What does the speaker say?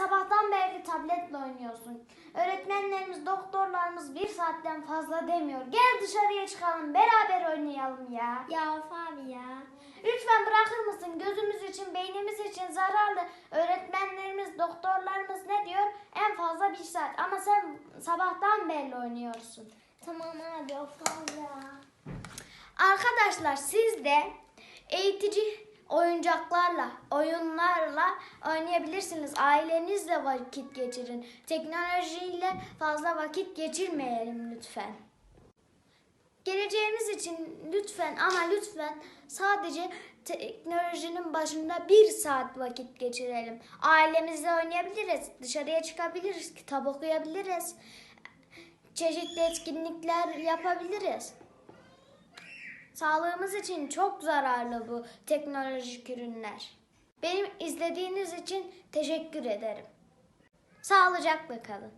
sabahtan beri tabletle oynuyorsun. Öğretmenlerimiz, doktorlarımız bir saatten fazla demiyor. Gel dışarıya çıkalım, beraber oynayalım ya. Ya of abi ya. Lütfen bırakır mısın? Gözümüz için, beynimiz için zararlı. Öğretmenlerimiz, doktorlarımız ne diyor? En fazla bir saat. Ama sen sabahtan beri oynuyorsun. Tamam abi of abi ya. Arkadaşlar siz de eğitici oyuncaklarla, oyunlarla oynayabilirsiniz. Ailenizle vakit geçirin. Teknolojiyle fazla vakit geçirmeyelim lütfen. Geleceğimiz için lütfen ama lütfen sadece teknolojinin başında bir saat vakit geçirelim. Ailemizle oynayabiliriz, dışarıya çıkabiliriz, kitap okuyabiliriz, çeşitli etkinlikler yapabiliriz. Sağlığımız için çok zararlı bu teknolojik ürünler. Benim izlediğiniz için teşekkür ederim. Sağlıcakla kalın.